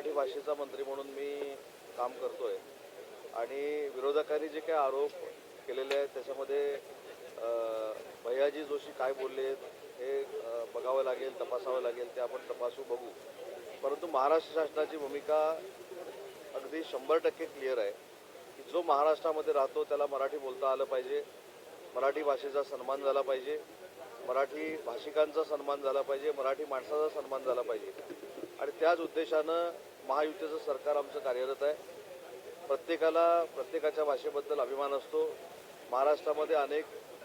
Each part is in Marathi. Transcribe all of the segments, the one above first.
मराठी भाषेचा मंत्री म्हणून मी काम करतोय. आणि विरोधकांनी जे काही आरोप केलेले आहेत त्याच्यामध्ये भैयाजी जोशी काय बोलले हे बघावं लागेल तपासावं लागेल ते आपण तपासू बघू. परंतु महाराष्ट्र शासनाची भूमिका अगदी शंभर टक्के क्लिअर आहे की जो महाराष्ट्रामध्ये राहतो त्याला मराठी बोलता आलं पाहिजे मराठी भाषेचा सन्मान झाला पाहिजे मराठी भाषिकांचा सन्मान झाला पाहिजे मराठी माणसाचा सन्मान झाला पाहिजे. आणि त्याच उद्देशानं महायुतीचं सरकार आमचं कार्यरत आहे. प्रत्येकाला प्रत्येकाच्या भाषेबद्दल अभिमान असतो. महाराष्ट्रामध्ये अनेक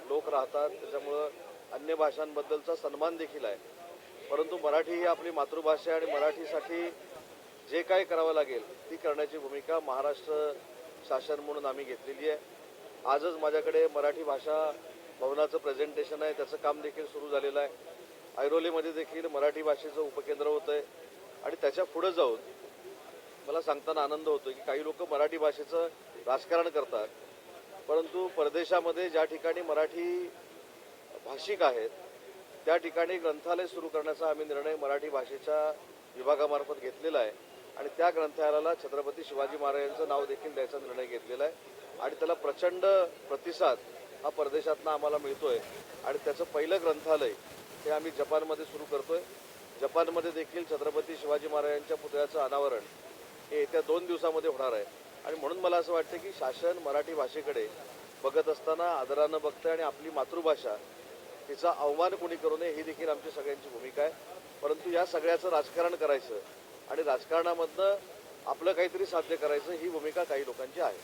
लोक राहतात त्याच्यामुळं अन्य भाषांबद्दलचा सन्मान देखील आहे. परंतु मराठी ही आपली मातृभाषा आहे आणि मराठीसाठी जे काय करावं लागेल ती करण्याची भूमिका महाराष्ट्र शासन म्हणून आम्ही घेतलेली आहे. आजच माझ्याकडे मराठी भाषा भवनाचं प्रेझेंटेशन आहे त्याचं काम देखील सुरू झालेलं आहे. ऐरोलीमध्ये देखील मराठी भाषेचं उपकेंद्र होतं आहे आणि त्याच्या पुढं जाऊन मला सांगताना आनंद होतो की काही लोक मराठी भाषेचं राजकारण करतात. परंतु परदेशामध्ये ज्या ठिकाणी मराठी भाषिक आहेत त्या ठिकाणी ग्रंथालय सुरू करण्याचा आम्ही निर्णय मराठी भाषेच्या विभागामार्फत घेतलेला आहे. आणि त्या ग्रंथालयाला छत्रपती शिवाजी महाराजांचं नाव देखील द्यायचा निर्णय घेतलेला आहे. आणि त्याला प्रचंड प्रतिसाद हा परदेशातनं आम्हाला मिळतोय. आणि त्याचं पहिलं ग्रंथालय हे आम्ही जपानमध्ये सुरू करतोय. जपानमध्ये देखील छत्रपती शिवाजी महाराजांच्या पुतळ्याचं अनावरण हे येत्या दोन दिवसामध्ये होणार आहे. आणि म्हणून मला असं वाटतं की शासन मराठी भाषेकडे बघत असताना आदरानं बघतंय आणि आपली मातृभाषा तिचा अवमान कोणी करू नये ही देखील आमची सगळ्यांची भूमिका आहे. परंतु या सगळ्याचं राजकारण करायचं आणि राजकारणामधनं आपलं काहीतरी साध्य करायचं ही भूमिका काही लोकांची आहे.